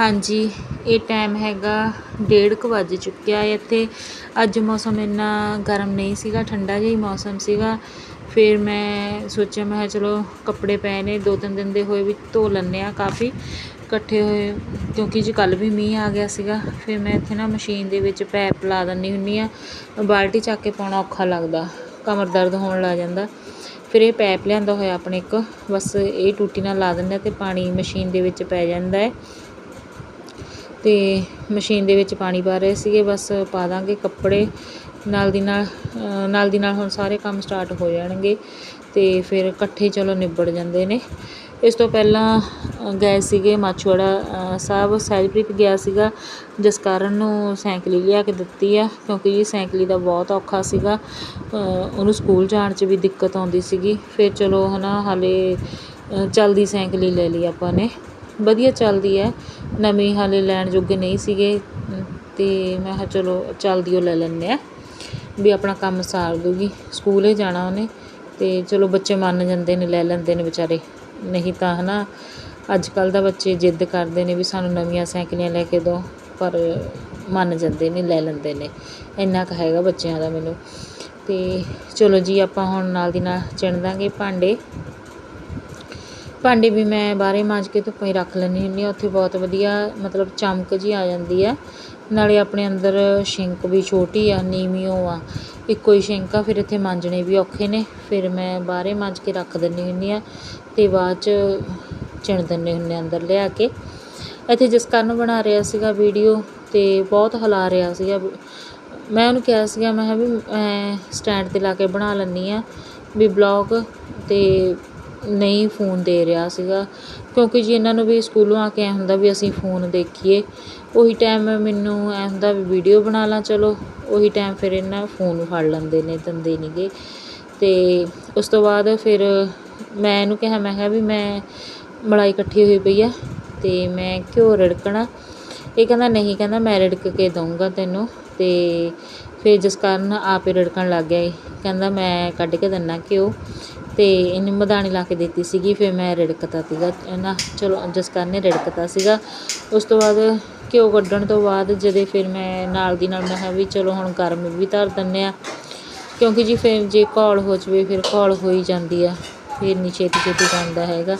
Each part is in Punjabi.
ਹਾਂਜੀ, ਇਹ ਟਾਈਮ ਹੈਗਾ ਡੇਢ ਕੁ ਵੱਜ ਚੁੱਕਿਆ ਹੈ ਇੱਥੇ। ਅੱਜ ਮੌਸਮ ਇੰਨਾ ਗਰਮ ਨਹੀਂ ਸੀਗਾ, ਠੰਡਾ ਜਿਹਾ ਹੀ ਮੌਸਮ ਸੀਗਾ। ਫਿਰ ਮੈਂ ਸੋਚਿਆ, ਮੈਂ ਕਿਹਾ ਚਲੋ ਕੱਪੜੇ ਪਏ ਨੇ, ਦੋ ਤਿੰਨ ਦਿਨ ਦੇ ਹੋਏ ਵੀ ਧੋ ਲੈਂਦੇ ਆ ਕਾਫੀ। ਇਕੱਠੇ ਹੋਏ, ਕਿਉਂਕਿ ਜੀ ਕੱਲ ਵੀ ਮੀਂਹ ਆ ਗਿਆ ਸੀਗਾ, ਫਿਰ ਮੈਂ ਇੱਥੇ ਨਾ ਮਸ਼ੀਨ ਦੇ ਵਿੱਚ ਪੈਪ ਲਾ ਦਿੰਦੀ ਹੁੰਦੀ ਆ ਬਾਲਟੀ ਚੱਕ ਕੇ ਪਾਉਣਾ ਔਖਾ ਲੱਗਦਾ, ਕਮਰ ਦਰਦ ਹੋਣ ਲੱਗ ਜਾਂਦਾ। ਫਿਰ ਇਹ ਪੈਪ ਲਿਆਂਦਾ ਹੋਇਆ ਆਪਣੇ ਇੱਕ, ਬਸ ਇਹ ਟੂਟੀ ਨਾਲ ਲਾ ਦਿੰਦੇ ਆ ਤੇ ਪਾਣੀ ਮਸ਼ੀਨ ਦੇ ਵਿੱਚ ਪੈ ਜਾਂਦਾ ਹੈ। ਤੇ ਮਸ਼ੀਨ ਦੇ ਵਿੱਚ ਪਾਣੀ ਪਾ ਰਹੇ ਸੀਗੇ ਬਸ ਪਾ ਦਾਂਗੇ ਕੱਪੜੇ। ਨਾਲ ਦੀ ਨਾਲ ਨਾਲ ਦੀ ਨਾਲ ਹੁਣ ਸਾਰੇ ਕੰਮ ਸਟਾਰਟ ਹੋ ਜਾਣਗੇ ਤੇ ਫਿਰ ਇਕੱਠੇ ਚਲੋ ਨਿਬੜ ਜਾਂਦੇ ਨੇ। ਇਸ ਤੋਂ ਪਹਿਲਾਂ ਗਏ ਸੀਗੇ ਮਾਛੋੜਾ ਸਾਹਿਬ। ਸੈਲਪ੍ਰੀਤ ਗਿਆ ਸੀਗਾ ਜਿਸ ਕਾਰਨ ਨੂੰ ਸਾਈਕਲ ਲਿਆ ਕੇ ਦਿੱਤੀ ਆ ਕਿਉਂਕਿ ਜੀ ਸਾਈਕਲੀ ਦਾ ਬਹੁਤ ਔਖਾ ਸੀਗਾ। ਉਹਨੂੰ ਸਕੂਲ ਜਾਣ 'ਚ ਵੀ ਦਿੱਕਤ ਆਉਂਦੀ ਸੀਗੀ। ਫਿਰ ਚਲੋ ਹਨਾ ਹਾਲੇ ਅ, ਚੱਲਦੀ ਸਾਈਕਲ ਹੀ ਲੈ ਲਈ ਆਪਾਂ ਨੇ। ਵਧੀਆ ਚੱਲਦੀ ਹੈ। ਨਵੀਂ ਹਾਲੇ ਲੈਣ ਜੋਗੇ ਨਹੀਂ ਸੀਗੇ ਅਮ ਤੇ ਮੈਂ ਕਿਹਾ ਚਲੋ ਚੱਲਦੀ ਉਹ ਲੈ ਲੈਂਦੇ ਆ ਵੀ ਆਪਣਾ ਕੰਮ ਸਾਰ ਦੂਗੀ। ਸਕੂਲੇ ਜਾਣਾ ਉਹਨੇ, ਤੇ ਚਲੋ ਬੱਚੇ ਮੰਨ ਜਾਂਦੇ ਨੇ, ਲੈ ਲੈਂਦੇ ਨੇ ਵਿਚਾਰੇ। ਨਹੀਂ ਤਾਂ ਹਨਾ ਅੱਜ ਕੱਲ ਦਾ ਬੱਚੇ ਜਿੱਦ ਕਰਦੇ ਨੇ ਵੀ ਸਾਨੂੰ ਨਵੀਆਂ ਸਾਈਕਲੀਆਂ ਲੈ ਕੇ ਦਿਓ, ਪਰ ਮੰਨ ਜਾਂਦੇ ਨੇ, ਲੈ ਲੈਂਦੇ ਨੇ। ਇੰਨਾ ਕੁ ਹੈਗਾ ਬੱਚਿਆਂ ਦਾ ਮੈਨੂੰ। ਤੇ ਚਲੋ ਜੀ, ਆਪਾਂ ਹੁਣ ਨਾਲ ਦੀ ਨਾਲ ਚਿਣ ਦਾਂਗੇ ਭਾਂਡੇ। ਭਾਂਡੇ ਵੀ ਮੈਂ ਬਾਹਰੇ ਮਾਂਜ ਕੇ ਧੁੱਪਾਂ ਹੀ ਰੱਖ ਲੈਂਦੀ ਹੁੰਦੀ ਹਾਂ। ਉੱਥੇ ਬਹੁਤ ਵਧੀਆ, ਮਤਲਬ ਚਮਕ ਜੀ ਆ ਜਾਂਦੀ ਆ ਨਾਲੇ ਆਪਣੇ ਅੰਦਰ ਸ਼ਿੰਕ ਵੀ ਛੋਟੀ ਆ, ਨੀਵੀਂ ਉਹ ਆ। ਇੱਕੋ ਹੀ ਸ਼ਿੰਕ ਆ, ਫਿਰ ਇੱਥੇ ਮਾਂਜਣੇ ਵੀ ਔਖੇ ਨੇ। ਫਿਰ ਮੈਂ ਬਾਹਰੇ ਮਾਂਜ ਕੇ ਰੱਖ ਦਿੰਦੀ ਹੁੰਦੀ ਆ ਤੇ ਬਾਅਦ 'ਚ ਚਿਣ ਦਿੰਦੇ ਹੁੰਦੇ ਹਾਂ ਅੰਦਰ ਲਿਆ ਕੇ। ਇੱਥੇ ਜਿਸ ਕਾਰਨ ਬਣਾ ਰਿਹਾ ਸੀਗਾ ਵੀਡੀਓ ਤੇ ਬਹੁਤ ਹਿਲਾ ਰਿਹਾ ਸੀਗਾ। ਮੈਂ ਉਹਨੂੰ ਕਿਹਾ ਸੀਗਾ, ਮੈਂ ਕਿਹਾ ਵੀ ਮੈਂ ਸਟੈਂਡ 'ਤੇ ਲਾ ਕੇ ਬਣਾ ਲੈਂਦੀ ਆ ਵੀ ਬਲੌਗ ਤੇ ਨਹੀਂ ਫੋਨ ਦੇ ਰਿਹਾ ਸੀਗਾ। ਕਿਉਂਕਿ ਜੀ ਇਹਨਾਂ ਨੂੰ ਵੀ ਸਕੂਲੋਂ ਆ ਕੇ ਐਂ ਹੁੰਦਾ ਵੀ ਅਸੀਂ ਫੋਨ ਦੇਖੀਏ। ਉਹੀ ਟਾਈਮ ਮੈਨੂੰ ਐਂ ਹੁੰਦਾ ਵੀ ਵੀਡੀਓ ਬਣਾ ਲਾਂ, ਚਲੋ। ਉਹੀ ਟਾਈਮ ਫਿਰ ਇਹਨਾਂ ਫੋਨ ਫੜ ਲੈਂਦੇ ਨੇ, ਦਿੰਦੇ ਨਹੀਂਗੇ ਅਤੇ ਉਸ ਤੋਂ ਬਾਅਦ ਫਿਰ ਮੈਂ ਇਹਨੂੰ ਕਿਹਾ, ਮੈਂ ਕਿਹਾ ਵੀ ਮੈਂ ਮਲਾਈ ਇਕੱਠੀ ਹੋਈ ਪਈ ਆ ਅਤੇ ਮੈਂ ਘਿਓ ਰਿੜਕਣਾ। ਇਹ ਕਹਿੰਦਾ, ਨਹੀਂ, ਕਹਿੰਦਾ, ਮੈਂ ਰਿੜਕ ਕੇ ਦਊਂਗਾ ਤੈਨੂੰ। ਅਤੇ ਫਿਰ ਜਿਸ ਕਾਰਨ ਆਪੇ ਰਿੜਕਣ ਲੱਗ ਗਿਆ ਇਹ ਕਹਿੰਦਾ, ਮੈਂ ਕੱਢ ਕੇ ਦਿੰਨਾ ਘਿਓ। ਤੇ ਇਹਨੇ ਮਧਾਣੀ ਲਾ ਕੇ ਦਿੱਤੀ ਸੀਗੀ, ਫਿਰ ਮੈਂ ਰਿੜਕਤਾ ਸੀਗਾ ਨਾ ਚਲੋ ਜਿਸ ਕਾਰਨ ਨੇ ਰਿੜਕਤਾ ਸੀਗਾ। ਉਸ ਤੋਂ ਬਾਅਦ ਘਿਓ ਕੱਢਣ ਤੋਂ ਬਾਅਦ ਜਦੇ ਫਿਰ ਮੈਂ ਨਾਲ ਦੀ ਨਾਲ ਮੈਂ ਕਿਹਾ ਵੀ ਚਲੋ ਹੁਣ ਗਰਮ ਵੀ ਧਰ ਦਿੰਦੇ ਆ ਕਿਉਂਕਿ ਜੀ ਫਿਰ ਜੇ ਘੋਲ ਹੋ ਜਵੇ, ਫਿਰ ਘੋਲ ਹੋ ਹੀ ਜਾਂਦੀ ਆ, ਫਿਰ ਨਹੀਂ ਛੇਤੀ ਛੇਤੀ ਜਾਂਦਾ ਹੈਗਾ।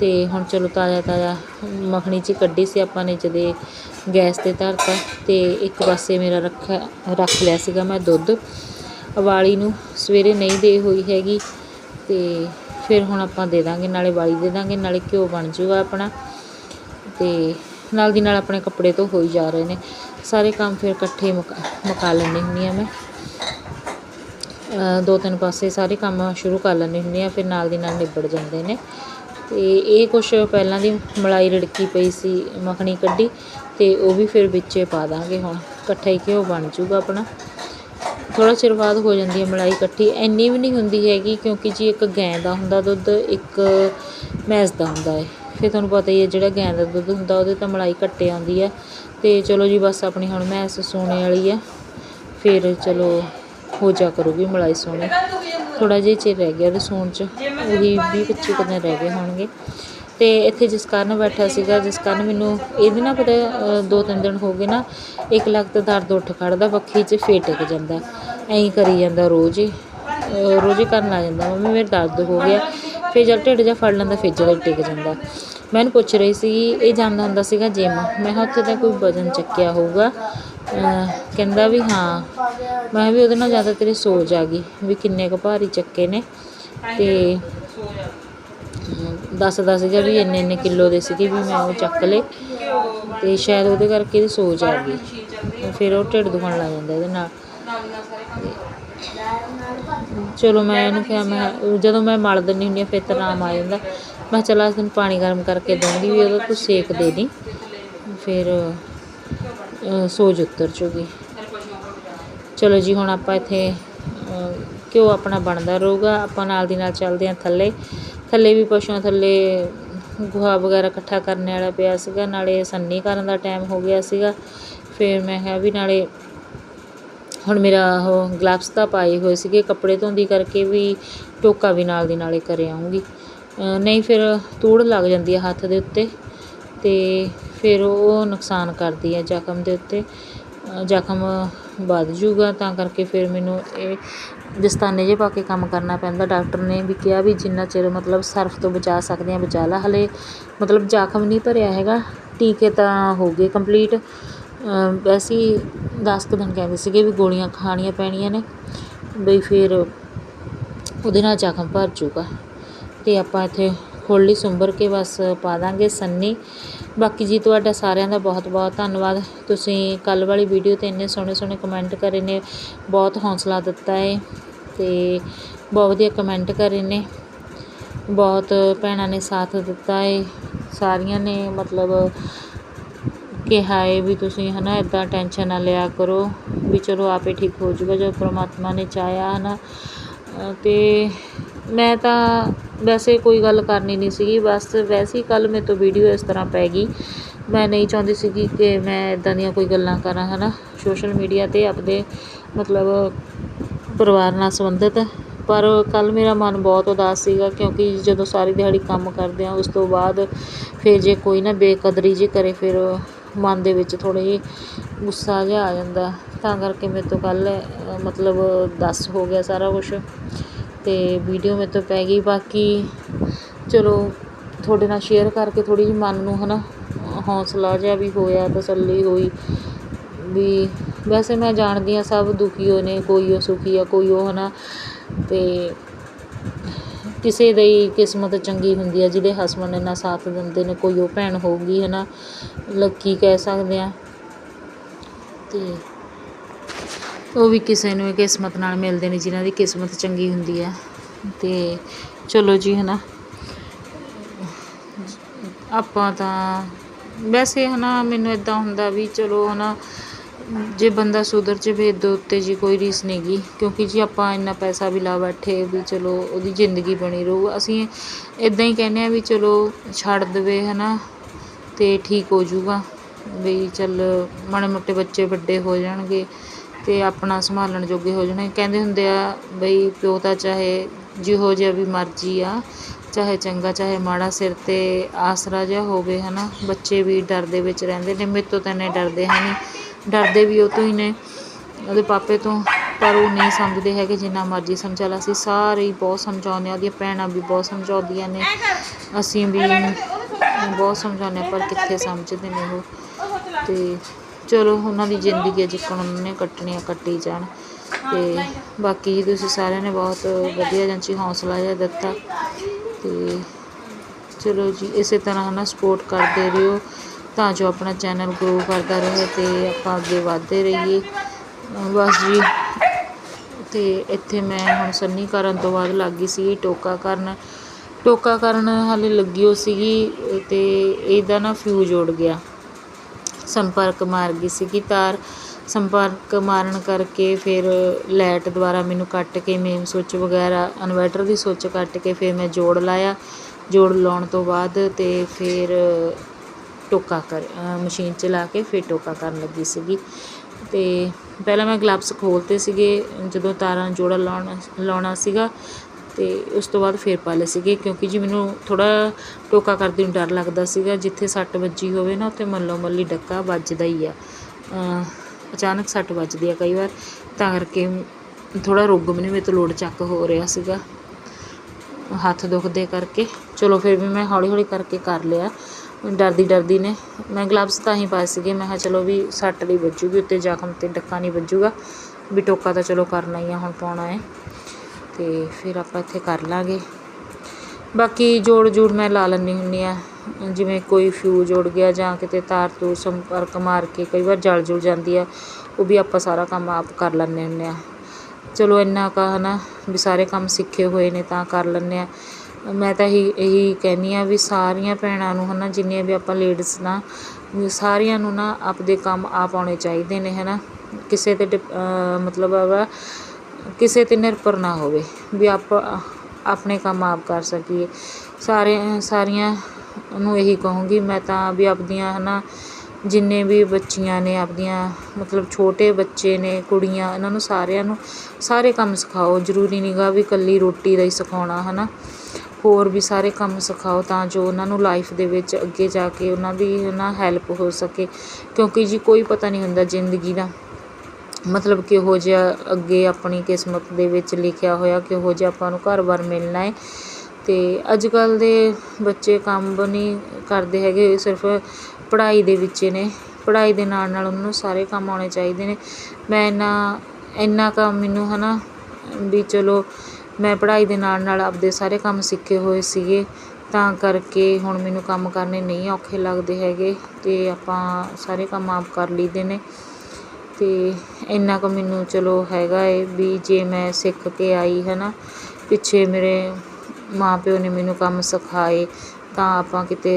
ਤੇ ਹੁਣ ਚਲੋ ਤਾਜ਼ਾ ਤਾਜ਼ਾ ਮੱਖਣੀ 'ਚ ਕੱਢੀ ਸੀ ਆਪਾਂ ਨੇ ਜਦੇ ਗੈਸ ਤੇ ਧਰਤਾ, ਤੇ ਇੱਕ ਪਾਸੇ ਮੇਰਾ ਰੱਖਿਆ, ਰੱਖ ਲਿਆ ਸੀਗਾ ਮੈਂ ਦੁੱਧ। ਵਾਲੀ ਨੂੰ ਸਵੇਰੇ ਨਹੀਂ ਦੇ ਹੋਈ ਹੈਗੀ ਤੇ ਫਿਰ ਹੁਣ ਆਪਾਂ ਦੇ ਦਾਂਗੇ, ਨਾਲੇ ਵਾਲੀ ਦੇ ਦਾਂਗੇ, ਨਾਲੇ ਘਿਓ ਬਣ ਜੂਗਾ ਆਪਣਾ। ਤੇ ਨਾਲ ਦੀ ਨਾਲ ਆਪਣੇ ਕੱਪੜੇ ਤੋਂ ਹੋਈ ਜਾ ਰਹੇ ਨੇ। ਸਾਰੇ ਕੰਮ ਫਿਰ ਇਕੱਠੇ ਮੁਕਾ ਮੁਕਾ ਲੈਂਦੀ ਹੁੰਦੀ ਆ ਮੈਂ। ਦੋ ਤਿੰਨ ਪਾਸੇ ਸਾਰੇ ਕੰਮ ਸ਼ੁਰੂ ਕਰ ਲੈਂਦੀ ਹੁੰਦੀ ਆ ਫਿਰ ਨਾਲ ਦੀ ਨਾਲ ਨਿਬੜ ਜਾਂਦੇ ਨੇ। ਤੇ ਇਹ ਕੁਛ ਪਹਿਲਾਂ ਦੀ ਮਲਾਈ ਰੜਕੀ ਪਈ ਸੀ, ਮੱਖਣੀ ਕੱਢੀ, ਤੇ ਉਹ ਵੀ ਫਿਰ ਵਿੱਚੇ ਪਾ ਦਾਂਗੇ ਹੁਣ। ਇਕੱਠਾ ਹੀ ਘਿਓ ਬਣ ਜੂਗਾ ਆਪਣਾ। ਥੋੜ੍ਹਾ ਚਿਰ ਬਾਅਦ ਹੋ ਜਾਂਦੀ ਹੈ ਮਲਾਈ ਇਕੱਠੀ। ਇੰਨੀ ਵੀ ਨਹੀਂ ਹੁੰਦੀ ਹੈਗੀ ਕਿਉਂਕਿ ਜੀ ਇੱਕ ਗੈਂ ਦਾ ਹੁੰਦਾ ਦੁੱਧ, ਇੱਕ ਮੈਂਸ ਦਾ ਹੁੰਦਾ ਹੈ ਫਿਰ ਤੁਹਾਨੂੰ ਪਤਾ ਹੀ ਹੈ ਜਿਹੜਾ ਗੈਂ ਦਾ ਦੁੱਧ ਹੁੰਦਾ, ਉਹਦੇ ਤਾਂ ਮਲਾਈ ਘੱਟੇ ਆਉਂਦੀ ਹੈ। ਅਤੇ ਚਲੋ ਜੀ ਬਸ ਆਪਣੀ ਹੁਣ ਮੈਂਸ ਸੋਨੇ ਵਾਲੀ ਆ ਫਿਰ ਚਲੋ ਹੋ ਜਾ ਕਰੂਗੀ ਮਲਾਈ ਸੋਹਣੀ ਥੋੜਾ ਜਿਹਾ ਚਿਰ ਰਹਿ ਗਿਆ ਉਹਦੇ ਸੂਣ 'ਚ। ਉਹੀ 20 25 ਕੁ ਦਿਨ ਰਹਿ ਗਏ ਹੋਣਗੇ। ਅਤੇ ਇੱਥੇ ਜਿਸ ਕਾਰਨ ਬੈਠਾ ਸੀਗਾ। ਜਿਸ ਕਾਰਨ ਮੈਨੂੰ ਇਹਦੇ ਨਾ ਪਤਾ ਦੋ ਤਿੰਨ ਦਿਨ ਹੋ ਗਏ ਨਾ, ਇੱਕ ਲੱਖ ਤੇ ਦਰਦ ਉੱਠ ਖੜਦਾ ਪੱਖੀ 'ਚ ਫੇਰ ਟਿਕ ਜਾਂਦਾ। ਐਂ ਕਰੀ ਜਾਂਦਾ ਰੋਜ਼ ਹੀ। ਰੋਜ਼ ਹੀ ਕਰਨ ਲੱਗ ਜਾਂਦਾ। ਮੰਮੀ, ਮੇਰੇ ਦਰਦ ਹੋ ਗਿਆ। ਫਿਰ ਜਦ ਢਿੱਡ ਜਿਹਾ ਫੜ ਲੈਂਦਾ ਫਿਰ ਜਦੋਂ ਟਿਕ ਜਾਂਦਾ। ਮੈਂ ਇਹਨੂੰ ਪੁੱਛ ਰਹੀ ਸੀ, ਇਹ ਜਾਂਦਾ ਹੁੰਦਾ ਸੀਗਾ ਜਿਮ। ਮੈਂ ਕਿਹਾ, ਉੱਥੇ ਤਾਂ ਕੋਈ ਵਜ਼ਨ ਚੱਕਿਆ ਹੋਊਗਾ। ਕਹਿੰਦਾ ਵੀ ਹਾਂ। ਮੈਂ ਵੀ ਉਹਦੇ ਨਾਲ ਜ਼ਿਆਦਾ ਤੇਰੀ ਸੋਚ ਆ ਗਈ, ਵੀ ਕਿੰਨੇ ਕੁ ਭਾਰੀ ਚੱਕੇ ਨੇ। ਤੇ ਦੱਸਦਾ ਜਾਂ ਵੀ ਇੰਨੇ ਇੰਨੇ ਕਿਲੋ ਦੇ ਸੀਗੇ ਵੀ ਮੈਂ ਉਹ ਚੱਕ ਲਏ ਤੇ ਸ਼ਾਇਦ ਉਹਦੇ ਕਰਕੇ ਇਹਦੀ ਸੋਚ ਆ ਗਈ। ਫਿਰ ਉਹ ਢਿੱਡ ਦੁਖਣ ਲੱਗ ਜਾਂਦਾ ਇਹਦੇ ਨਾਲ। ਚਲੋ ਮੈਂ ਇਹਨੂੰ ਕਿਹਾ ਮੈਂ ਜਦੋਂ ਮੈਂ ਮਲ ਦਿੰਦੀ ਹੁੰਦੀ ਹਾਂ ਫਿਰ ਤਾਂ ਆਰਾਮ ਆ ਜਾਂਦਾ। ਮੈਂ ਕਿਹਾ ਚੱਲ ਅੱਜ ਤੈਨੂੰ ਪਾਣੀ ਗਰਮ ਕਰਕੇ ਦਊਂਗੀ ਵੀ ਉਹਦਾ ਤੂੰ ਸੇਕ ਦੇ ਦੀ ਫਿਰ ਅਹ, ਸੋਜ ਉਤਰ ਜੂਗੀ। ਚਲੋ ਜੀ ਹੁਣ ਆਪਾਂ ਇੱਥੇ ਘਿਓ ਆਪਣਾ ਬਣਦਾ ਰਹੂਗਾ। ਆਪਾਂ ਨਾਲ ਦੀ ਨਾਲ ਚੱਲਦੇ ਹਾਂ ਥੱਲੇ। ਥੱਲੇ ਵੀ ਪਸ਼ੂਆਂ ਥੱਲੇ ਗੋਹਾ ਵਗੈਰਾ ਇਕੱਠਾ ਕਰਨ ਵਾਲਾ ਪਿਆ ਸੀਗਾ। ਨਾਲੇ ਸੰਨੀ ਕਰਨ ਦਾ ਟਾਈਮ ਹੋ ਗਿਆ ਸੀਗਾ। ਫਿਰ ਮੈਂ ਕਿਹਾ ਵੀ ਨਾਲੇ ਹੁਣ ਮੇਰਾ ਉਹ ਗਲਵਸ ਤਾਂ ਪਾਏ ਹੋਏ ਸੀਗੇ। ਕੱਪੜੇ ਧੋਂਦੀ ਕਰਕੇ ਵੀ ਟੋਕਾ ਵੀ ਨਾਲ ਦੀ ਨਾਲੇ ਕਰ ਆਉਂਗੀ ਨਹੀਂ ਫਿਰ ਤੂੜ ਲੱਗ ਜਾਂਦੀ ਹੈ ਹੱਥ ਦੇ ਉੱਤੇ ਤੇ ਫਿਰ ਉਹ ਨੁਕਸਾਨ ਕਰਦੀ ਹੈ ਜ਼ਖਮ ਦੇ ਉੱਤੇ। ਜ਼ਖਮ ਵੱਧ ਜੂਗਾ ਤਾਂ ਕਰਕੇ ਫਿਰ ਮੈਨੂੰ ਇਹ ਦਸਤਾਨੇ ਜੇ ਪਾ ਕੇ ਕੰਮ ਕਰਨਾ ਪੈਂਦਾ। ਡਾਕਟਰ ਨੇ ਵੀ ਕਿਹਾ ਵੀ ਜਿੰਨਾ ਚਿਰ ਮਤਲਬ ਸਰਫ ਤੋਂ ਬਚਾ ਸਕਦੇ ਆ ਬਚਾ ਲਾ। ਹਲੇ ਮਤਲਬ ਜ਼ਖਮ ਨਹੀਂ ਭਰਿਆ ਹੈਗਾ। ਟੀਕੇ ਤਾਂ ਹੋ ਗਏ ਕੰਪਲੀਟ। ਵੈਸੇ ਹੀ ਦਸ ਕੁ ਦਿਨ ਕਹਿੰਦੇ ਸੀਗੇ ਵੀ ਗੋਲੀਆਂ ਖਾਣੀਆਂ ਪੈਣੀਆਂ ਨੇ। ਬਈ ਫਿਰ ਉਹਦੇ ਨਾਲ ਜ਼ਖਮ ਭਰ ਜੂਗਾ ਤੇ ਆਪਾਂ ਇੱਥੇ ਹੌਲੀ ਸੁੰਬਰ ਕੇ ਬਸ ਪਾ ਦਾਂਗੇ ਸੰਨੀ। ਬਾਕੀ ਜੀ ਤੁਹਾਡਾ ਸਾਰਿਆਂ ਦਾ ਬਹੁਤ ਬਹੁਤ ਧੰਨਵਾਦ। ਤੁਸੀਂ ਕੱਲ ਵਾਲੀ ਵੀਡੀਓ ਤੇ ਇੰਨੇ ਸੋਹਣੇ ਸੋਹਣੇ ਕਮੈਂਟ ਕਰੇ ਨੇ ਬਹੁਤ ਹੌਸਲਾ ਦਿੱਤਾ ਹੈ ਤੇ ਬਹੁਤ ਵਧੀਆ ਕਮੈਂਟ ਕਰੇ ਨੇ। ਬਹੁਤ ਭੈਣਾਂ ਨੇ ਸਾਥ ਦਿੱਤਾ ਹੈ ਸਾਰੀਆਂ ਨੇ ਮਤਲਬ ਕਿਹਾ ਹੈ ਵੀ ਤੁਸੀਂ ਹਨਾ ਇਦਾਂ ਟੈਨਸ਼ਨ ਨਾ ਲਿਆ ਕਰੋ ਵੀ ਚਲੋ ਆਪੇ ਠੀਕ ਹੋ ਜਾਊਗਾ ਜੋ ਪ੍ਰਮਾਤਮਾ ਨੇ ਚਾਹਿਆ ਹਨਾ। ਅ, ਤੇ ਮੈਂ ਤਾਂ ਵੈਸੇ ਕੋਈ ਗੱਲ ਕਰਨੀ ਨਹੀਂ ਸੀਗੀ, ਬਸ ਵੈਸੇ ਹੀ ਕੱਲ ਮੇਰੇ ਤੋਂ ਵੀਡੀਓ ਇਸ ਤਰ੍ਹਾਂ ਪੈ ਗਈ। ਮੈਂ ਨਹੀਂ ਚਾਹੁੰਦੀ ਸੀਗੀ ਕਿ ਮੈਂ ਇਦਾਂ ਦੀਆਂ ਕੋਈ ਗੱਲਾਂ ਕਰਾਂ, ਹਨਾ? ਸੋਸ਼ਲ ਮੀਡੀਆ ਤੇ ਆਪਦੇ ਮਤਲਬ ਪਰਿਵਾਰ ਨਾਲ ਸੰਬੰਧਿਤ। ਪਰ ਕੱਲ ਮੇਰਾ ਮਨ ਬਹੁਤ ਉਦਾਸ ਸੀਗਾ, ਕਿਉਂਕਿ ਜਦੋਂ ਸਾਰੀ ਦਿਹਾੜੀ ਕੰਮ ਕਰਦੇ ਆ ਉਸ ਤੋਂ ਬਾਅਦ ਫਿਰ ਜੇ ਕੋਈ ਨਾ ਬੇਕਦਰੀ ਜੀ ਕਰੇ, ਫਿਰ ਮਨ ਦੇ ਵਿੱਚ ਥੋੜ੍ਹੇ ਜਿਹੇ ਗੁੱਸਾ ਜਿਹਾ ਆ ਜਾਂਦਾ। ਤਾਂ ਕਰਕੇ ਮੇਰੇ ਤੋਂ ਕੱਲ ਮਤਲਬ ਦੱਸ ਹੋ ਗਿਆ ਸਾਰਾ ਕੁਛ। ਅਤੇ ਵੀਡੀਓ ਮੇਰੇ ਤੋਂ ਪੈ ਗਈ, ਬਾਕੀ ਚਲੋ ਤੁਹਾਡੇ ਨਾਲ ਸ਼ੇਅਰ ਕਰਕੇ ਥੋੜ੍ਹੀ ਜਿਹੀ ਮਨ ਨੂੰ ਹੈ ਨਾ ਹੌਸਲਾ ਜਿਹਾ ਵੀ ਹੋਇਆ, ਤਸੱਲੀ ਹੋਈ ਵੀ ਵੈਸੇ ਮੈਂ ਜਾਣਦੀ ਹਾਂ ਸਭ ਦੁਖੀ ਹੋਏ ਨੇ, ਕੋਈ ਉਹ ਸੁਖੀ ਆ, ਕੋਈ ਉਹ ਹਨਾ, ਤੇ ਕਿਸੇ ਦੀ ਕਿਸਮਤ ਚੰਗੀ ਹੁੰਦੀ ਆ, ਜਿਹਦੇ ਹਸਬੰਡ ਇੰਨਾ ਸਾਥ ਦਿੰਦੇ ਨੇ, ਕੋਈ ਉਹ ਭੈਣ ਹੋਊਗੀ ਹਨਾ ਲੱਕੀ ਕਹਿ ਸਕਦੇ ਆ। ਤੇ ਉਹ ਵੀ ਕਿਸੇ ਨੂੰ ਕਿਸਮਤ ਨਾਲ ਮਿਲਦੇ ਨੇ, ਜਿਨ੍ਹਾਂ ਦੀ ਕਿਸਮਤ ਚੰਗੀ ਹੁੰਦੀ ਆ ਤੇ ਚਲੋ ਜੀ, ਹਨਾ। ਆਪਾਂ ਤਾਂ ਵੈਸੇ, ਹਨਾ, ਮੈਨੂੰ ਇਦਾਂ ਹੁੰਦਾ ਵੀ ਚਲੋ, ਹਨਾ, ਜੇ ਬੰਦਾ ਸੁਧਰ ਜਾਵੇ ਇਹਦੇ ਉੱਤੇ ਜੀ, ਕੋਈ ਰੀਸ ਨਹੀਂ ਕਿਉਂਕਿ ਜੀ ਆਪਾਂ ਇੰਨਾ ਪੈਸਾ ਵੀ ਲਾ ਬੈਠੇ ਵੀ ਚਲੋ, ਉਹਦੀ ਜ਼ਿੰਦਗੀ ਬਣੀ ਰਹੂ। ਅਸੀਂ ਇਦਾਂ ਹੀ ਕਹਿੰਦੇ ਆ ਵੀ ਚਲੋ, ਛੱਡ ਦੇਵੇ, ਹਨਾ, ਤੇ ਠੀਕ ਹੋ ਜਾਊਗਾ। ਵੀ ਚੱਲ, ਮਾੜੇ ਮੋਟੇ ਬੱਚੇ ਵੱਡੇ ਹੋ ਜਾਣਗੇ। ਅਤੇ ਆਪਣਾ ਸੰਭਾਲਣ ਜੋਗੇ ਹੋ ਜਾਣਗੇ ਕਹਿੰਦੇ ਹੁੰਦੇ ਆ ਬਈ ਪਿਓ ਤਾਂ ਚਾਹੇ ਜਿਹੋ ਜਿਹਾ ਵੀ ਮਰਜ਼ੀ ਆ ਚਾਹੇ ਚੰਗਾ ਚਾਹੇ ਮਾੜਾ ਸਿਰ ਤੇ ਆਸਰਾ ਜਿਹਾ ਹੋਵੇ ਹੈ ਨਾ ਬੱਚੇ ਵੀ ਡਰ ਦੇ ਵਿੱਚ ਰਹਿੰਦੇ ਨੇ। ਮੇਰੇ ਤੋਂ ਤਾਂ ਇੰਨੇ ਡਰਦੇ ਹਨ ਡਰਦੇ ਵੀ ਉਹ ਤੋਂ ਹੀ ਨੇ। ਉਹਦੇ ਪਾਪੇ ਤੋਂ ਪਰ ਉਹ ਨਹੀਂ ਸਮਝਦੇ ਹੈਗੇ ਜਿੰਨਾ ਮਰਜ਼ੀ ਸਮਝਾ ਲਾ ਅਸੀਂ ਸਾਰੇ ਹੀ ਬਹੁਤ ਸਮਝਾਉਂਦੇ ਆ ਉਹਦੀਆਂ ਭੈਣਾਂ ਵੀ ਬਹੁਤ ਸਮਝਾਉਂਦੀਆਂ ਨੇ। ਅਸੀਂ ਵੀ ਬਹੁਤ ਸਮਝਾਉਂਦੇ ਹਾਂ, ਪਰ ਕਿੱਥੇ ਸਮਝਦੇ ਨੇ ਉਹ? ਤੇ ਚਲੋ, ਉਹਨਾਂ ਦੀ ਜ਼ਿੰਦਗੀ ਹੈ ਜਿੱਕਣ ਉਹਨਾਂ ਨੇ ਕੱਟਣੀ ਆ ਕੱਟੀ ਜਾਣ। ਤੇ ਬਾਕੀ ਜੀ ਤੁਸੀਂ ਸਾਰਿਆਂ ਨੇ ਬਹੁਤ ਵਧੀਆ ਜਾਂਚੀ ਹੌਸਲਾ ਜਿਹਾ ਦਿੱਤਾ। ਤੇ ਚਲੋ ਜੀ, ਇਸੇ ਤਰ੍ਹਾਂ ਨਾ ਸਪੋਰਟ ਕਰਦੇ ਰਹੋ। ਤਾਂ ਜੋ ਆਪਣਾ ਚੈਨਲ ਗਰੋ ਕਰਦਾ ਰਹੇ ਤੇ ਆਪਾਂ ਅੱਗੇ ਵਧਦੇ ਰਹੀਏ। ਬਸ ਜੀ, ਤੇ ਇੱਥੇ ਮੈਂ ਹੁਣ ਸੰਨੀ ਕਰਨ ਤੋਂ ਬਾਅਦ ਲੱਗ ਗਈ ਸੀ ਟੋਕਾ ਕਰਨ। ਟੋਕਾ ਕਰਨ ਹਾਲੇ ਲੱਗੀ ਹੋ ਸੀਗੀ ਤੇ ਇਹਦਾ ਨਾ ਫਿਊਜ਼ ਉੜ ਗਿਆ। ਸੰਪਰਕ ਮਾਰ ਗਈ ਸੀਗੀ ਤਾਰ। ਸੰਪਰਕ ਮਾਰਨ ਕਰਕੇ ਫਿਰ ਲਾਈਟ ਦੁਆਰਾ ਮੈਨੂੰ ਕੱਟ ਕੇ ਮੇਨ ਸੁੱਚ ਵਗੈਰਾ, ਇਨਵਰਟਰ ਦੀ ਸੁੱਚ ਕੱਟ ਕੇ ਫਿਰ ਮੈਂ ਜੋੜ ਲਾਇਆ। ਜੋੜ ਲਾਉਣ ਤੋਂ ਬਾਅਦ ਤੇ ਫਿਰ ਟੋਕਾ ਕਰ ਮਸ਼ੀਨ 'ਚ ਲਾ ਕੇ ਫਿਰ ਟੋਕਾ ਕਰਨ ਲੱਗੀ ਸੀਗੀ। ਤੇ ਪਹਿਲਾਂ ਮੈਂ ਗਲਵਸ ਖੋਲ੍ਹਤੇ ਸੀਗੇ, ਜਦੋਂ ਤਾਰਾਂ ਜੋੜਾ ਲਾਉਣਾ ਲਾਉਣਾ ਸੀਗਾ ਤੇ ਉਸ ਤੋਂ ਬਾਅਦ ਫਿਰ ਪਾ ਲਏ ਸੀਗੇ, ਕਿਉਂਕਿ ਜੀ ਮੈਨੂੰ ਥੋੜ੍ਹਾ ਟੋਕਾ ਕਰਦੇ ਨੂੰ ਡਰ ਲੱਗਦਾ ਸੀਗਾ, ਜਿੱਥੇ ਸੱਟ ਵੱਜੀ ਹੋਵੇ ਨਾ, ਉੱਥੇ ਮੱਲੋ ਮੱਲੀ ਡੱਕਾ ਵੱਜਦਾ ਹੀ ਆ। ਅਚਾਨਕ ਸੱਟ ਵੱਜਦੀ ਆ ਕਈ ਵਾਰ, ਤਾਂ ਕਰਕੇ ਥੋੜ੍ਹਾ ਰੁੱਗ ਮੈਨੂੰ ਮੇਰੇ ਤੋਂ ਲੋਡ ਚੱਕ ਹੋ ਰਿਹਾ ਸੀਗਾ, ਹੱਥ ਦੁਖਦੇ ਕਰਕੇ। ਚਲੋ ਫਿਰ ਵੀ ਮੈਂ ਹੌਲੀ ਹੌਲੀ ਕਰਕੇ ਕਰ ਲਿਆ। ਡਰਦੀ ਡਰਦੀ ਨੇ, ਮੈਂ ਗਲਵਸ ਤਾਂ ਹੀ ਪਾਏ ਸੀਗੇ, ਮੈਂ ਕਿਹਾ ਚਲੋ ਵੀ ਸੱਟ ਲਈ ਵੱਜੂਗੀ, ਉੱਤੇ ਜ਼ਖਮ ਤੇ ਡੱਕਾ ਨਹੀਂ ਵੱਜੂਗਾ, ਵੀ ਟੋਕਾ ਤਾਂ ਚਲੋ ਕਰਨਾ ਹੀ ਆ, ਹੁਣ ਪਾਉਣਾ ਹੈ। ਤੇ ਫਿਰ ਆਪਾਂ ਇੱਥੇ ਕਰ ਲਾਂਗੇ। ਬਾਕੀ ਜੋੜ ਜੋੜ ਮੈਂ ਲਾ ਲੈਂਦੀ ਹੁੰਦੀ ਆ ਜਿਵੇਂ ਕੋਈ ਫਿਊਜ਼ ਉੜ ਗਿਆ ਜਾਂ ਕਿਤੇ ਤਾਰ ਤੋਂ ਸੰਪਰਕ ਮਾਰ ਕੇ ਕਈ ਵਾਰ ਜਲ ਜੁਲ ਜਾਂਦੀ ਆ, ਉਹ ਵੀ ਆਪਾਂ ਸਾਰਾ ਕੰਮ ਆਪ ਕਰ ਲੈਂਦੇ ਹੁੰਦੇ ਆ ਚਲੋ ਇੰਨਾ ਕਾ ਹਨਾ ਵੀ ਸਾਰੇ ਕੰਮ ਸਿੱਖੇ ਹੋਏ ਨੇ ਤਾਂ ਕਰ ਲੈਂਦੇ ਆ ਮੈਂ ਤਾਂ ਇਹੀ ਇਹੀ ਕਹਿੰਦੀ ਆ ਵੀ ਸਾਰੀਆਂ ਭੈਣਾਂ ਨੂੰ ਹਨਾ ਜਿੰਨੀਆਂ ਵੀ ਆਪਾਂ ਲੇਡੀਜ਼ ਨਾ ਸਾਰਿਆਂ ਨੂੰ ਨਾ ਆਪਦੇ ਕੰਮ ਆਪ ਆਉਣੇ ਚਾਹੀਦੇ ਨੇ ਹਨਾ। ਕਿਸੇ ਤੇ ਡਿਪ- ਮਤਲਬ ਹੈਗਾ ਕਿਸੇ ਤੇ ਨਿਰਭਰ ਨਾ ਹੋਵੇ ਵੀ ਆਪ, ਆਪਣੇ ਕੰਮ ਆਪ ਕਰ ਸਕੀਏ। ਸਾਰੇ, ਸਾਰੀਆਂ ਨੂੰ ਇਹੀ ਕਹੂੰਗੀ, ਮੈਂ ਤਾਂ ਵੀ ਆਪਦੀਆਂ ਹੈ ਨਾ ਜਿੰਨੇ ਵੀ ਬੱਚੀਆਂ ਨੇ, ਆਪਦੀਆਂ ਮਤਲਬ ਛੋਟੇ ਬੱਚੇ ਨੇ, ਕੁੜੀਆਂ, ਇਹਨਾਂ ਨੂੰ ਸਾਰਿਆਂ ਨੂੰ ਸਾਰੇ ਕੰਮ ਸਿਖਾਓ। ਜ਼ਰੂਰੀ ਨਹੀਂ ਗਾ ਵੀ ਇਕੱਲੀ ਰੋਟੀ ਦਾ ਹੀ ਸਿਖਾਉਣਾ ਹੈ ਨਾ ਹੋਰ ਵੀ ਸਾਰੇ ਕੰਮ ਸਿਖਾਓ ਤਾਂ ਜੋ ਉਹਨਾਂ ਨੂੰ ਲਾਈਫ ਦੇ ਵਿੱਚ ਅੱਗੇ ਜਾ ਕੇ ਉਹਨਾਂ ਦੀ ਹੈ ਨਾ ਹੈਲਪ ਹੋ ਸਕੇ। ਕਿਉਂਕਿ ਜੀ ਕੋਈ ਪਤਾ ਨਹੀਂ ਹੁੰਦਾ ਜ਼ਿੰਦਗੀ ਦਾ। ਮਤਲਬ ਕਿਹੋ ਜਿਹਾ ਅੱਗੇ ਆਪਣੀ ਕਿਸਮਤ ਦੇ ਵਿੱਚ ਲਿਖਿਆ ਹੋਇਆ ਕਿਹੋ ਜਿਹਾ ਆਪਾਂ ਨੂੰ ਘਰ-ਬਾਰ ਮਿਲਣਾ ਹੈ। ਅਤੇ ਅੱਜ ਕੱਲ੍ਹ ਦੇ ਬੱਚੇ ਕੰਮ ਵੀ ਨਹੀਂ ਕਰਦੇ ਹੈਗੇ, ਸਿਰਫ ਪੜ੍ਹਾਈ ਦੇ ਵਿੱਚ ਨੇ। ਪੜ੍ਹਾਈ ਦੇ ਨਾਲ ਨਾਲ ਉਹਨਾਂ ਨੂੰ ਸਾਰੇ ਕੰਮ ਆਉਣੇ ਚਾਹੀਦੇ ਨੇ। ਮੈਂ ਇੰਨਾ ਇੰਨਾ ਕੰਮ ਮੈਨੂੰ ਹੈ ਨਾ ਵੀ ਚਲੋ ਮੈਂ ਪੜ੍ਹਾਈ ਦੇ ਨਾਲ ਨਾਲ ਆਪਦੇ ਸਾਰੇ ਕੰਮ ਸਿੱਖੇ ਹੋਏ ਸੀਗੇ, ਤਾਂ ਕਰਕੇ ਹੁਣ ਮੈਨੂੰ ਕੰਮ ਕਰਨੇ ਨਹੀਂ ਔਖੇ ਲੱਗਦੇ ਹੈਗੇ ਅਤੇ ਆਪਾਂ ਸਾਰੇ ਕੰਮ ਆਪ ਕਰ ਲਈਦੇ ਨੇ। ਅਤੇ ਇੰਨਾ ਕੁ ਮੈਨੂੰ ਚਲੋ ਹੈਗਾ ਹੈ ਵੀ ਜੇ ਮੈਂ ਸਿੱਖ ਕੇ ਆਈ ਹੈ ਨਾ ਪਿੱਛੇ ਮੇਰੇ ਮਾਂ ਪਿਓ ਨੇ ਮੈਨੂੰ ਕੰਮ ਸਿਖਾਏ, ਤਾਂ ਆਪਾਂ ਕਿਤੇ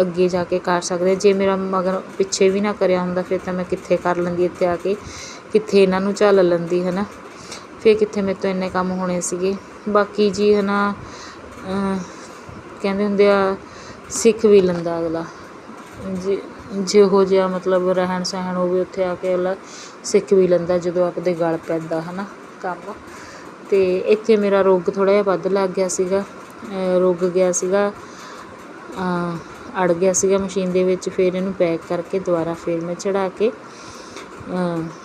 ਅੱਗੇ ਜਾ ਕੇ ਕਰ ਸਕਦੇ। ਜੇ ਮੇਰਾ ਮਗਰ ਪਿੱਛੇ ਵੀ ਨਾ ਕਰਿਆ ਹੁੰਦਾ, ਫਿਰ ਤਾਂ ਮੈਂ ਕਿੱਥੇ ਕਰ ਲੈਂਦੀ ਇੱਥੇ ਆ ਕੇ? ਕਿੱਥੇ ਇਹਨਾਂ ਨੂੰ ਝੱਲ ਲੈਂਦੀ ਹੈ ਨਾ ਫਿਰ ਕਿੱਥੇ ਮੇਰੇ ਤੋਂ ਇੰਨੇ ਕੰਮ ਹੋਣੇ ਸੀਗੇ? ਬਾਕੀ ਜੀ ਹੈ ਨਾ ਕਹਿੰਦੇ ਹੁੰਦੇ ਆ, ਸਿੱਖ ਵੀ ਲੈਂਦਾ ਅਗਲਾ। ਜੇ, ਜਿਹੋ ਜਿਹਾ ਮਤਲਬ ਰਹਿਣ ਸਹਿਣ ਹੋਵੇ, ਉੱਥੇ ਆ ਕੇ ਅਗਲਾ ਸਿੱਖ ਵੀ ਲੈਂਦਾ ਜਦੋਂ ਆਪਦੇ ਗਲ ਪੈਂਦਾ ਹੈ ਨਾ ਕੰਮ। ਅਤੇ ਇੱਥੇ ਮੇਰਾ ਰੋਗ ਥੋੜ੍ਹਾ ਜਿਹਾ ਵੱਧ ਲੱਗ ਗਿਆ ਸੀਗਾ। ਅਹ ਰੁਕ ਗਿਆ ਸੀਗਾ। ਅੜ ਗਿਆ ਸੀਗਾ ਮਸ਼ੀਨ ਦੇ ਵਿੱਚ, ਫਿਰ ਇਹਨੂੰ ਪੈਕ ਕਰਕੇ ਦੁਬਾਰਾ ਫਿਰ ਮੈਂ ਚੜਾ ਕੇ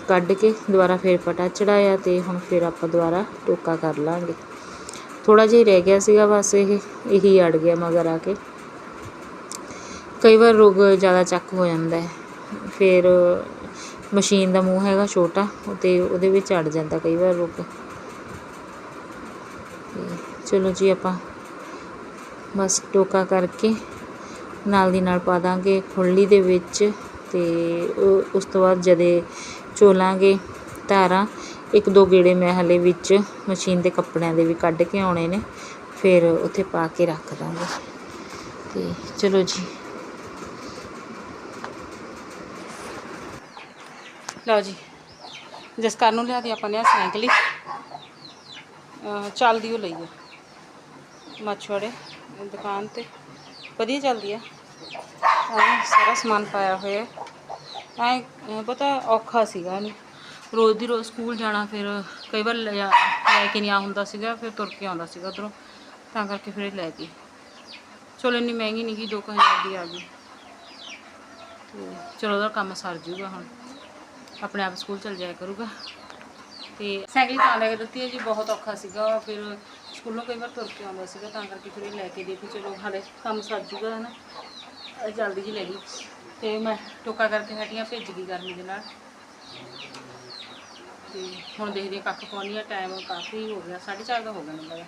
ਕੱਢ ਕੇ ਦੁਬਾਰਾ ਫਿਰ ਪਟਾ ਚੜਾਇਆ ਤੇ ਹੁਣ ਫਿਰ ਆਪਾਂ ਦੁਬਾਰਾ ਟੋਕਾ ਕਰ ਲਾਂਗੇ। ਥੋੜਾ ਜਿਹਾ ਰਹਿ ਗਿਆ ਸੀਗਾ ਬਸ ਇਹ, ਇਹੀ ਅੜ ਗਿਆ ਮਗਰ ਆ ਕੇ। ਕਈ ਵਾਰ ਰੋਗ ਜ਼ਿਆਦਾ ਚੱਕ ਹੋ ਜਾਂਦਾ ਹੈ। ਫਿਰ ਮਸ਼ੀਨ ਦਾ ਮੂੰਹ ਹੈਗਾ ਛੋਟਾ, ਤੇ ਉਹਦੇ ਵਿੱਚ ਅੜ ਜਾਂਦਾ ਕਈ ਵਾਰ ਰੋਗ ਤੇ ਚਲੋ ਜੀ ਆਪਾਂ ਬਸ ਟੋਕਾ ਕਰਕੇ ਨਾਲ ਦੀ ਨਾਲ ਪਾ ਦਾਂਗੇ ਖੁਰਲੀ ਦੇ ਵਿੱਚ ਤੇ ਉਸ ਤੋਂ ਬਾਅਦ ਜਦੇ ਚੋਲਾਂਗੇ ਧਾਰਾਂ, ਇੱਕ ਦੋ ਗੇੜੇ ਮੈਂ ਹਲੇ ਵਿੱਚ ਮਸ਼ੀਨ ਦੇ ਕੱਪੜਿਆਂ ਦੇ ਵੀ ਕੱਢ ਕੇ ਆਉਣੇ ਨੇ, ਫਿਰ ਉੱਥੇ ਪਾ ਕੇ ਰੱਖ ਦਾਂਗੇ। ਤੇ ਚਲੋ ਜੀ। ਲਓ ਜੀ ਜਸਕਰ ਨੂੰ ਲਿਆ ਦੀ ਆਪਾਂ ਨੇ ਆਹ ਸਾਈਕਲ ਹੀ। ਅਹ ਚੱਲਦੀ ਉਹ ਲਈ ਆ, ਮਛਵਾੜੇ ਦੁਕਾਨ ਤੇ। ਵਧੀਆ ਚੱਲਦੀ ਆ। ਆਹ ਸਾਰਾ ਸਮਾਨ ਪਾਇਆ ਹੋਇਆ। ਐ ਪਤਾ ਔਖਾ ਸੀਗਾ ਇਹਨੂੰ। ਰੋਜ਼ ਦੀ ਰੋਜ਼ ਸਕੂਲ ਜਾਣਾ, ਫਿਰ ਕਈ ਵਾਰ ਲੈ ਜਾ- ਲੈ ਕੇ ਨਹੀਂ ਆ ਹੁੰਦਾ ਸੀਗਾ, ਫਿਰ ਤੁਰ ਕੇ ਆਉਂਦਾ ਸੀਗਾ ਉਧਰੋਂ। ਤਾਂ ਕਰਕੇ ਫਿਰ ਇਹ ਲੈ ਗਈ। ਚਲੋ ਇੰਨੀ ਮਹਿੰਗੀ ਨਹੀਂ ਗਈ 2000 ਦੀ ਆ ਗਈ। ਤੇ ਚਲੋ ਉਹਦਾ ਕੰਮ ਸਰ ਜੂਗਾ ਹੁਣ। ਆਪਣੇ ਆਪ ਸਕੂਲ ਚਲ ਜਾਇਆ ਕਰੂਗਾ। ਤੇ ਸਾਈਕਲ ਤਾਂ ਲੈ ਕੇ ਦਿੱਤੀ ਹੈ ਜੀ, ਬਹੁਤ ਔਖਾ ਸੀਗਾ। ਫਿਰ ਸਕੂਲੋਂ ਕਈ ਵਾਰ ਤੁਰ ਕੇ ਆਉਂਦਾ ਸੀਗਾ, ਤਾਂ ਕਰਕੇ ਫਿਰ ਇਹ ਲੈ ਕੇ ਦੇ ਵੀ ਚਲੋ ਹਾਲੇ ਕੰਮ ਸਰ ਜੂਗਾ ਨਾ ਇਹ ਜਲਦੀ ਜੀ ਲੈ ਗਈ ਤੇ ਮੈਂ ਟੋਕਾ ਕਰਕੇ ਹਟੀਆਂ, ਭੇਜ ਗਈ ਗਰਮੀ ਦੇ ਨਾਲ। ਤੇ ਹੁਣ ਦੇਖਦੇ ਹਾਂ ਕੱਖ ਪਾਉਣੀ ਆ ਟਾਈਮ ਕਾਫੀ ਹੋ ਗਿਆ 4:30 ਦਾ ਹੋ ਗਿਆ ਮੈਨੂੰ ਲੱਗਦਾ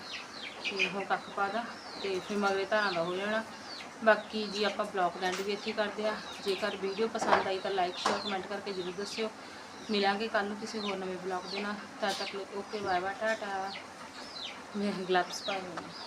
ਤੇ ਹੁਣ ਕੱਖ ਪਾ ਦਾ, ਤੇ ਫਿਰ ਮਗਰੇ ਧਾਰਾਂ ਦਾ ਹੋ ਜਾਣਾ। ਬਾਕੀ ਜੀ ਆਪਾਂ ਬਲੌਗ ਲੈਂਡ ਵੀ ਇੱਥੇ ਕਰਦੇ ਆ ਜੇਕਰ ਵੀਡੀਓ ਪਸੰਦ ਆਈ ਤਾਂ ਲਾਈਕ ਸ਼ੇਅਰ ਕਮੈਂਟ ਕਰਕੇ ਜ਼ਰੂਰ ਦੱਸਿਓ। ਮਿਲਾਂਗੇ ਕੱਲ ਨੂੰ ਕਿਸੇ ਹੋਰ ਨਵੇਂ ਬਲੌਗ ਦੇ ਨਾਲ। ਤਦ ਤੱਕ ਓਕੇ ਬਾਏ ਬਾਏ ਟਾਟਾ। ਮੇਰੇ ਗਲਵਸ ਪਾਏ ਹੋਏ ਨੇ